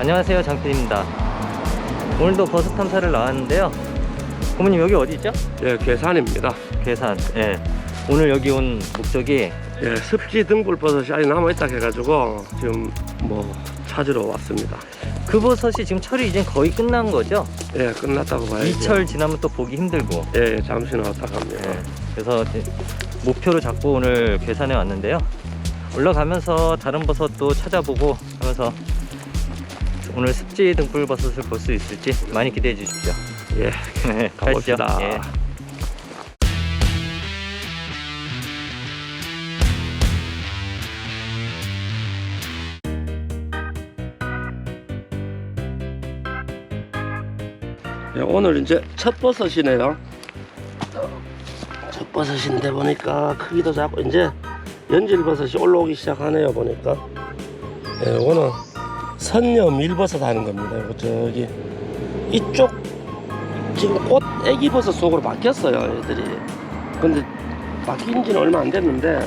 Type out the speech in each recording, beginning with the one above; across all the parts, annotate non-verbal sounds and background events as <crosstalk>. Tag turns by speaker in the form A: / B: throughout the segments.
A: 안녕하세요 장필입니다 오늘도 버섯 탐사를 나왔는데요 고모님 여기 어디죠?
B: 예, 괴산입니다.
A: 괴산 예. 오늘 여기 온 목적이
B: 예, 습지 등불 버섯이 아직 남아있다 해가지고 지금 뭐 찾으러 왔습니다.
A: 그 버섯이 지금 철이 이제 거의 끝난 거죠?
B: 예, 끝났다고 봐야죠.
A: 이 철 지나면 또 보기 힘들고
B: 예, 예, 잠시 나왔다 갑니다.
A: 예. 그래서 이제 목표로 잡고 오늘 괴산에 왔는데요 올라가면서 다른 버섯도 찾아보고 하면서 오늘 습지 등불 버섯을 볼 수 있을지 많이 기대해 주십시오
B: 예, <laughs>
A: 가시죠.
B: 가봅시다.
A: 예.
B: 예, 오늘 이제 첫 버섯이네요. 첫 버섯인데 보니까 크기도 작고 이제 연질 버섯이 올라오기 시작하네요 보니까. 예, 이거는 선녀 밀버섯 하는 겁니다. 이거 저기 이쪽 지금 꽃 애기 버섯 속으로 바뀌었어요 애들이. 근데 바뀐 지는 얼마 안 됐는데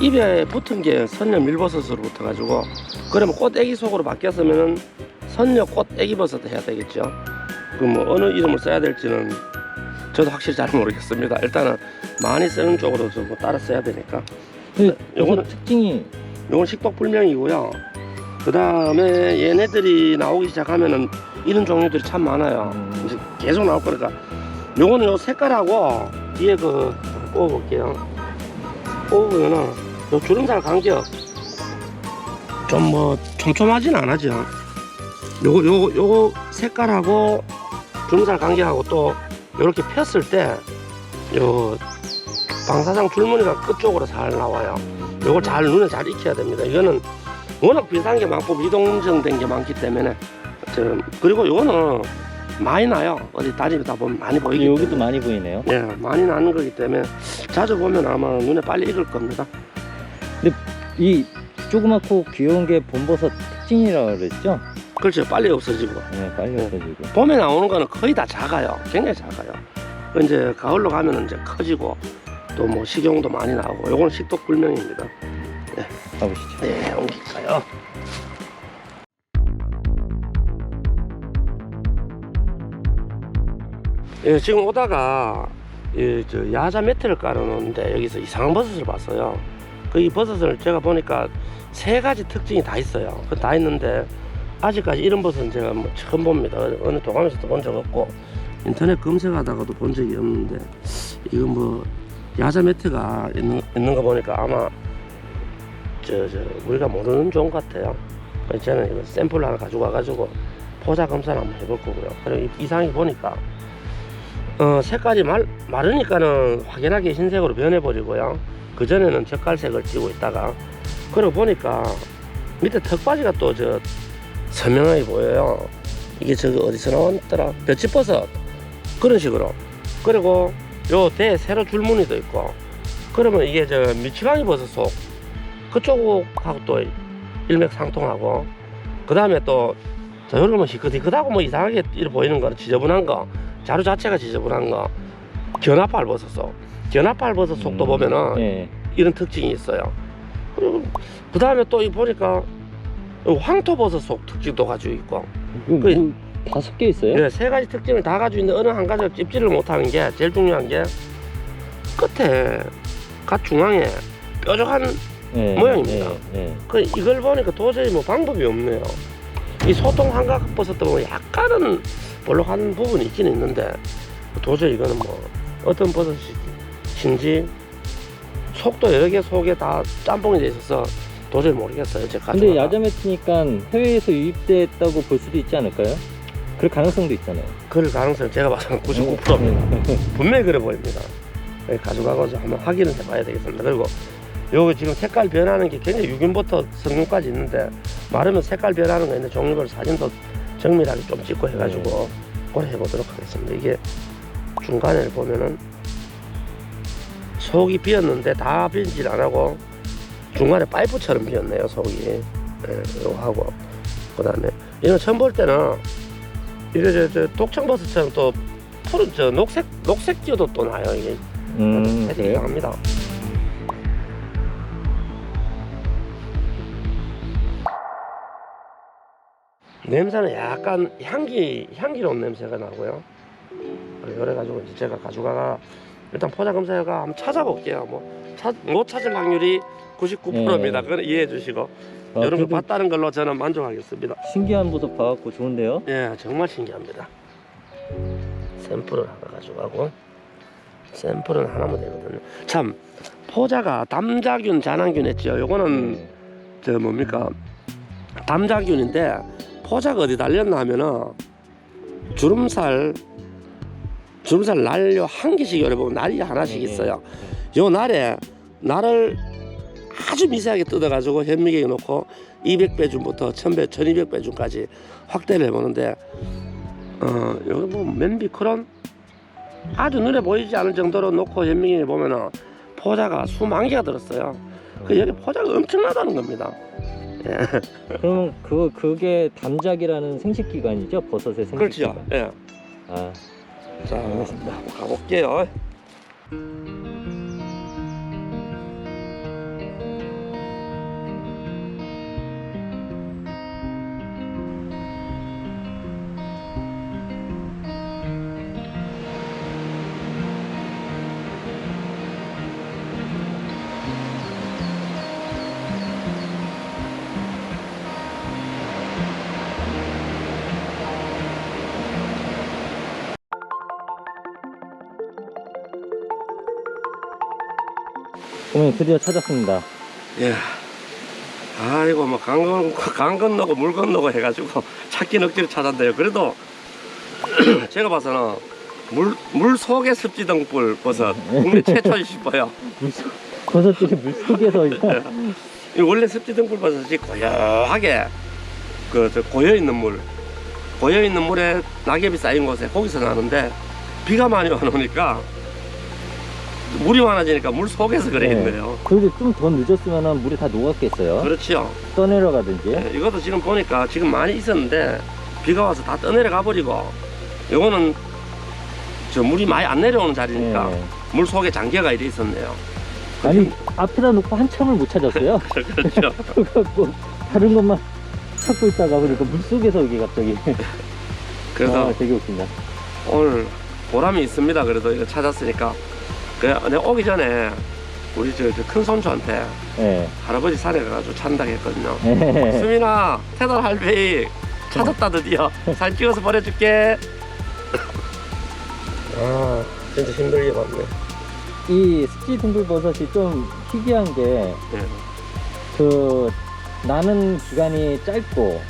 B: 입에 붙은 게 선녀 밀버섯으로 붙어가지고 그러면 꽃 애기 속으로 바뀌었으면은 선녀 꽃 애기 버섯 해야 되겠죠. 그뭐 어느 이름을 써야 될지는 저도 확실히 잘 모르겠습니다. 일단은 많이 쓰는 쪽으로 좀 따라 써야 되니까.
A: 그
B: 요거는-
A: 특징이
B: 이건 식독불명이고요. 그 다음에 얘네들이 나오기 시작하면은 이런 종류들이 참 많아요.
A: 음.
B: 이제 계속 나올 거니까. 요거는 요 색깔하고 뒤에 그 뽑아볼게요. 뽑으면은 요 주름살 간격 좀 뭐 촘촘하진 않아죠. 요거 요거 요거 색깔하고 주름살 간격하고 또 요렇게 폈을 때 요 방사장 줄무늬가 끝쪽으로 잘 나와요. 요걸 잘 눈에 잘 익혀야 됩니다. 이거는 워낙 비싼 게 많고 미동정된 게 많기 때문에 저 그리고 요거는 많이 나요. 어디 다니다 보면 많이 보이기
A: 여기도
B: 때문에.
A: 많이 보이네요
B: 예, 많이 나는 거기 때문에 자주 보면 아마 눈에 빨리 익을 겁니다.
A: 이 조그맣고 귀여운 게 본버섯 특징이라고 그랬죠?
B: 그렇죠. 빨리 없어지고.
A: 네, 빨리
B: 네.
A: 없어지고.
B: 봄에 나오는 거는 거의 다 작아요. 굉장히 작아요. 그 이제 가을로 가면은 이제 커지고 또 뭐 식용도 많이 나오고 요거는 식독불명입니다.
A: 가보시죠.
B: 네, 옮길까요? 예, 지금 오다가 이, 저 야자 매트를 깔아놓는데 여기서 이상한 버섯을 봤어요. 그 이 버섯을 제가 보니까 세 가지 특징이 다 있어요. 그 다 있는데 아직까지 이런 버섯은 제가 뭐 처음 봅니다. 어느- 도감에서도 본 적 없고 인터넷 검색하다가도 본 적이 없는데 이거 뭐 야자 매트가 있는, 있는 거 보니까 아마 저, 저 우리가 모르는 종 같아요. 그래서 저는 이거 샘플 하나 가지고 와가지고 포자 검사를 한번 해볼 거고요. 그리고 이- 이상하게 보니까 어, 색깔이 말, 마르니까는 확연하게 흰색으로 변해버리고요. 그 전에는 젓갈색을 띠고 있다가 그러고 보니까 밑에 턱받이가 또 저 선명하게 보여요. 이게 저기 어디서 나왔더라? 볕집버섯 그런 식으로. 그리고 요 대 세로 줄무늬도 있고 그러면 이게 저 미치광이 버섯 속 그쪽하고 또 일맥상통하고 그 다음에 또 저런 뭐 희끗희끗하고 뭐 이상하게 보이는 거는 지저분한 거 자루 자체가 지저분한 거 견화팔 버섯 속 견화팔 버섯 속도
A: 음,
B: 보면은
A: 네.
B: 이런 특징이 있어요 그리고 그 다음에 또이 보니까 요 황토 버섯 속 특징도 가지고 있고
A: 그,
B: 그-
A: 뭐 다섯 개 있어요?
B: 예, 세 가지 특징을 다 가지고 있는데 어느 한 가지를 찝지를 못하는 게 제일 중요한 게 끝에 갓 중앙에 뾰족한
A: 네,
B: 모양입니다.
A: 네, 네.
B: 그 이걸 보니까 도저히 뭐 방법이 없네요. 이 소통 한각 버섯도 보면 약간은 볼록한 부분이 있긴 있는데 도저히 이거는 뭐 어떤 버섯인지 속도 여러 개 속에 다 짬뽕이 돼 있어서 도저히 모르겠어요. 제가
A: 근데
B: 가져다가.
A: 야자 매트니까 해외에서 유입됐다고 볼 수도 있지 않을까요? 그럴 가능성도 있잖아요.
B: 그럴 가능성 제가 봐서는 99%입니다.
A: 네.
B: 분명히 그래 보입니다. 가져가서 한번 확인을 해봐야 되겠습니다. 그리고 요거 지금 색깔 변하는 게 굉장히 유균부터 성분까지 있는데 마르면 색깔 변하는 거 있는데 종류별 사진도 정밀하게 좀 찍고 해가지고 그걸 해보도록 하겠습니다. 이게 중간에 보면은 속이 비었는데 다 비질 안 하고 중간에 파이프처럼 비었네요 속이 예, 요거 하고 그 다음에 이거 처음 볼 때는 이게 저, 저 독청버섯처럼 또 푸른 저 녹색 녹색 띠도 또 나요 이게
A: 음,
B: 되게
A: 그래요?
B: 이상합니다. 냄새는 약간 향기 향기로운 냄새가 나고요. 그래 가지고 이제 제가 가져가가 일단 포자 검사가 한번 찾아볼게요. 뭐못 찾을 확률이 99%입니다.
A: 네.
B: 그건 이해해 주시고
A: 아,
B: 여러분
A: 그래도
B: 봤다는 걸로 저는 만족하겠습니다.
A: 신기한 모습 봐갖고 좋은데요?
B: 예, 정말 신기합니다. 샘플을 하나 가져가고 샘플은 하나면 되거든요. 참 포자가 담자균, 잔황균 했죠. 요거는 저 뭡니까 담자균인데 포자가 어디 달렸나 하면은 주름살 주름살 날려 한 개씩 열어보면 날이 하나씩
A: 네, 네.
B: 있어요. 요 날에 날을 아주 미세하게 뜯어가지고 현미경에 놓고 200배준부터 1000배, 1200배준까지 확대를 해보는데 어 여기 뭐 맨비크론 아주 눈에 보이지 않을 정도로 놓고 현미경에 보면은 포자가 수만 개가 들었어요. 그 여기 포자가 엄청나다는 겁니다. 예.
A: 그러면 그 그게 담작이라는 생식 기관이죠? 버섯의 생식
B: 그렇죠.
A: 기관.
B: 예.
A: 아,
B: 자,
A: 알겠습니다.
B: 가볼게요.
A: 어머니 드디어 찾았습니다.
B: 예. 아이고 뭐 강, 건- 강 건너고 물 건너고 해가지고 찾긴 억지로 찾았는데요. 그래도 <clears throat> 제가 봐서는 물, 물 속에 습지 등불 버섯 국내 최초이 싶어요.
A: 물속 버섯들이 물 속에서 이거
B: 이 원래 습지 등불 버섯이 고요하게 그 저 고여 있는 물, 고여 있는 물에 낙엽이 쌓인 곳에 거기서 나는데 비가 많이 와놓으니까 물이 많아지니까 물 속에서 그래
A: 네.
B: 있네요.
A: 그래도 좀더 늦었으면 물이 다 녹았겠어요.
B: 그렇죠.
A: 떠내려가든지.
B: 예, 이것도 지금 보니까 지금 많이 있었는데 비가 와서 다 떠내려가 버리고 요거는 저 물이 많이 안 내려오는 자리니까
A: 네.
B: 물 속에 장기가 이래 있었네요.
A: 아니 앞에다 놓고 한참을 못 찾았어요. <laughs>
B: 그렇죠. <laughs>
A: 그래갖고 다른 것만 찾고 있다가 보니까 물 속에서 이게 갑자기.
B: 그래서
A: 아, 되게 웃긴다.
B: 오늘 보람이 있습니다. 그래도 이거 찾았으니까. 그 내가 오기 전에 우리 저 큰 손주한테
A: 예.
B: 할아버지 산에 가가지고 찾는다 했거든요.
A: 네.
B: 수민아, 태달 할배이 찾았다 드디어. 사진 찍어서 보내줄게. 아, 진짜 힘들게 봤네.
A: 이 습지 등불버섯이 좀 희귀한 게
B: 예.
A: 그 나는 기간이 짧고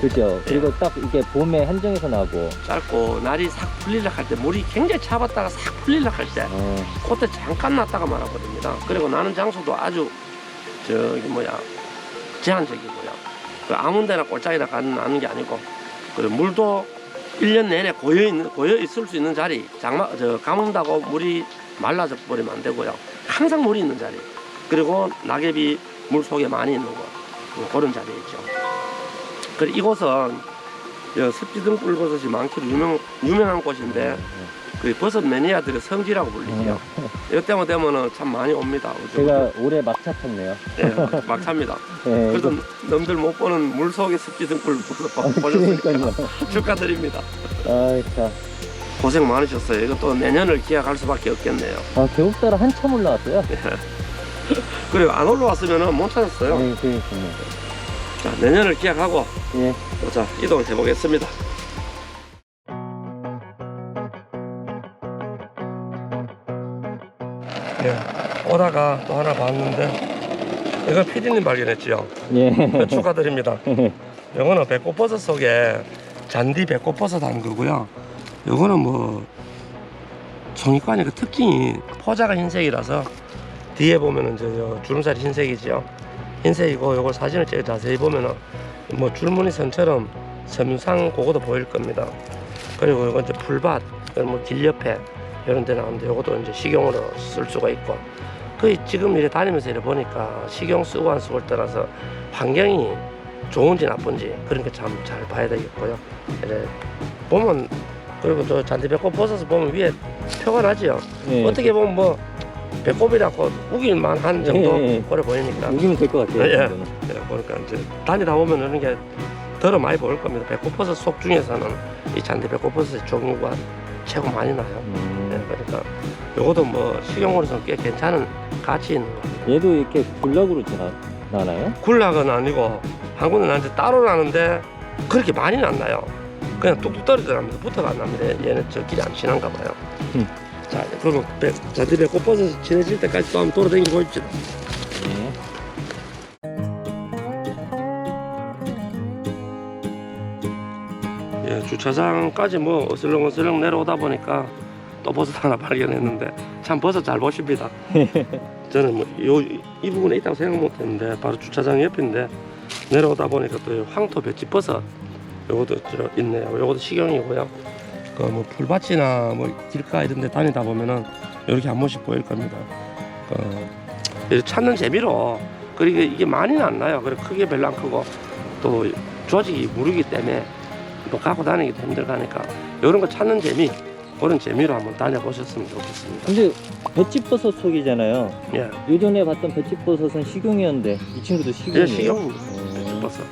A: 그죠 그리고 딱 이게 봄에 한정해서 나고
B: 짧고 날이 싹 풀리려 할 때 물이 굉장히 차봤다가 싹 풀리려 할 때
A: 어,
B: 그때 잠깐 났다가 말아버립니다. 그리고 나는 장소도 아주 저기 뭐야 제한적이고요. 그 아무 데나 꼴짝이나 가는 나는 게 아니고 그리고 물도 1년 내내 고여 있는 고여 있을 수 있는 자리 장마 저 가문다고 물이 말라져 버리면 안 되고요. 항상 물이 있는 자리 그리고 낙엽이 물 속에 많이 있는 곳뭐 그런 자리에 있죠. 그리고 이곳은 여 습지 등불버섯이 많기로 유명 유명한 곳인데 그 버섯 매니아들의 성지라고 불리죠. 이때 때만 되면은 참 많이 옵니다. 그죠?
A: 제가 올해 막차 탔네요
B: 예, 막 찹니다.
A: 예,
B: 그래도 남들 못 보는 물 속의 습지 등불 보셨으니까
A: 그러니까요 <laughs>
B: 축하드립니다.
A: 아참
B: 고생 많으셨어요. 이것도 내년을 기약할 수밖에 없겠네요.
A: 아, 계곡따라 한참 올라왔어요
B: 그리고 안 올라왔으면 못 찾았어요.
A: 네 그러니까요
B: 자, 내년을 기약하고
A: 예.
B: 자 이동해 보겠습니다. 예, 오다가 또 하나 봤는데 이거 피디님 발견했지요.
A: 예.
B: 축하드립니다. <laughs> 이거는 배꼽버섯 속에 잔디 배꼽버섯 한 거고요. 이거는 뭐 종이관의 그 특징이 포자가 흰색이라서 뒤에 보면은 저, 저 주름살이 흰색이지요. 흰색이고 이걸 사진을 찍어 자세히 보면은 뭐 줄무늬 선처럼 섬유상 그거도 보일 겁니다. 그리고 이건 이제 풀밭, 뭐 길옆에 이런 데 나오는데 이것도 이제 식용으로 쓸 수가 있고 거의 지금 이래 다니면서 이래 보니까 식용 쓰고 안 쓰고를 떠나서 환경이 좋은지 나쁜지 그런 게 참 잘 봐야 되겠고요. 이래 보면 그리고 저 잔디배꼽 벗어서 보면 위에 표가 나지요.
A: 예.
B: 어떻게 보면 뭐 배꼽이라고 우길만 한 정도
A: 예, 예.
B: 그래 보이니까
A: 우기면 될 것 같아요
B: 예, 예. 예, 보니까 이제 다니다 보면 이런 게 덜어 많이 보일 겁니다. 배꼽버섯 속 중에서는 이 잔디 배꼽버섯의 종류가 최고 많이 나요. 네,
A: 음,
B: 그러니까 요것도 뭐 식용으로서는 꽤 괜찮은 가치 있는 겁니다.
A: 얘도 이렇게 굴락으로 자, 나나요?
B: 굴락은 아니고 한 군데 나는데 따로 나는데 그렇게 많이는 안 나요. 그냥 뚝뚝 떨어져나면서 붙어가 안 납니다. 얘는 저 길이 안 친한가 봐요.
A: 음.
B: 자, 그러면 배, 잔디 배꼽버섯 친해질 때까지 또 한번 돌아다니고 있죠.
A: 네.
B: 예, 주차장까지 뭐 어슬렁어슬렁 내려오다 보니까 또 버섯 하나 발견했는데 참 버섯 잘 보십니다. <laughs> 저는 뭐이 부분에 있다고 생각 못했는데 바로 주차장 옆인데 내려오다 보니까 또 황토 배치 버섯 요것도 저 있네요. 요것도 식용이고요. 그뭐 풀밭이나 뭐 길가 이런 데 다니다 보면은 이렇게 한 번씩 보일 겁니다. 그 찾는 재미로 그리고 이게 많이는 안 나요. 그리고 크게 별로 안 크고 또 조직이 무르기 때문에 뭐 갖고 다니기도 힘들가니까 이런 거 찾는 재미 그런 재미로 한번 다녀보셨으면 좋겠습니다.
A: 근데 배치버섯 속이잖아요.
B: 예,
A: 예전에 봤던 배치버섯은 식용이었는데 이 친구도 식용이에요?
B: 예 식용
A: 음.
B: 배추버섯.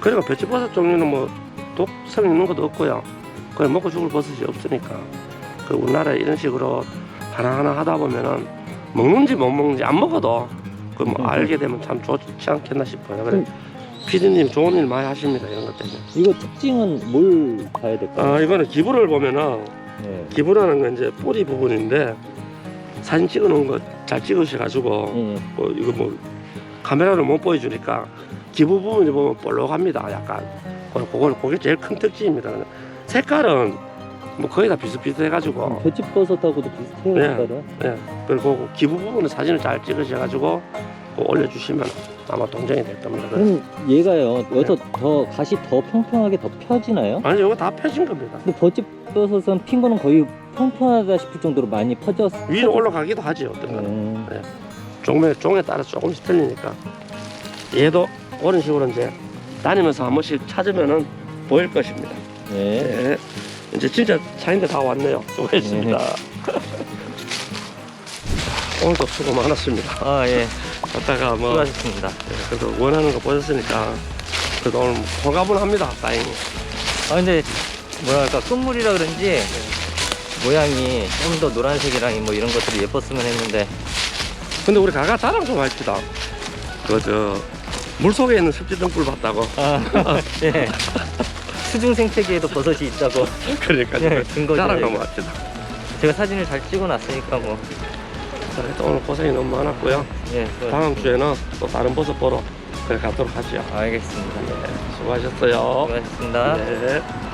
B: 그리고 배추버섯 종류는 뭐 독성 있는 것도 없고요. 그냥 먹고 죽을 버섯이 없으니까 그 우리나라에 이런 식으로 하나하나 하다 보면은 먹는지 못 먹는지 안 먹어도 그뭐
A: 음.
B: 알게 되면 참 좋지 않겠나 싶어요. 그래
A: 음.
B: 피디님 좋은 일 많이 하십니다 이런 것 때문에.
A: 이거 특징은 뭘 봐야 될까요?
B: 아 이거는 기부를 보면은
A: 네.
B: 기부라는 건 이제 뿌리 부분인데 사진 찍어 놓은 거 잘 찍으셔가지고
A: 예.
B: 뭐 이거 뭐 카메라로 못 보여주니까 기부 부분이 보면 볼록합니다 약간 그걸 그게 제일 큰 특징입니다 색깔은 뭐 거의 다 비슷비슷해가지고
A: 배치버섯하고도 비슷해요,
B: 네.
A: 색깔은.
B: 예 그리고 그 기부 부분은 사진을 잘 찍으셔가지고 그거 올려주시면 아마 동정이 될 겁니다
A: 그럼 얘가요, 여기서 더 가시 더 평평하게 더 펴지나요?
B: 아니 이거 다 펴진 겁니다
A: 근데 버섯은 핀 거는 거의 평평하다 싶을 정도로 많이 퍼졌.
B: 위로 올라가기도 하죠 어떤 거는
A: 음,
B: 종에 종에 따라서 조금씩 틀리니까 얘도 그런 식으로 이제 다니면서 한 번씩 찾으면은 보일 것입니다.
A: 네.
B: 네. 이제 진짜 차인데 다 왔네요. 수고했습니다. <laughs> 오늘도 수고 많았습니다.
A: 아 예,
B: 갔다가 뭐
A: 수고하셨습니다.
B: 예, 그래도 원하는 거 보셨으니까 그래도 오늘 호가분합니다. 다행히.
A: 아 근데 뭐랄까 끝물이라 그런지 모양이 좀 더 노란색이랑 뭐 이런 것들이 예뻤으면 했는데
B: 근데 우리 가가 자랑 좀 합시다. 그저 물속에 있는 습지 등불 봤다고.
A: 아, <laughs> 예. 수중 생태계에도 버섯이 있다고 <laughs>
B: 그러니까
A: 예, 증거죠.
B: 자랑
A: 이거.
B: 한번 합시다.
A: 제가 사진을 잘 찍어놨으니까 뭐
B: 자, 일단 오늘 고생이 너무 많았고요.
A: 예,
B: 다음 주에는 또 다른 버섯 보러 그래 가도록 하죠.
A: 알겠습니다.
B: 네, 수고하셨어요.
A: 수고하셨습니다.
B: 네.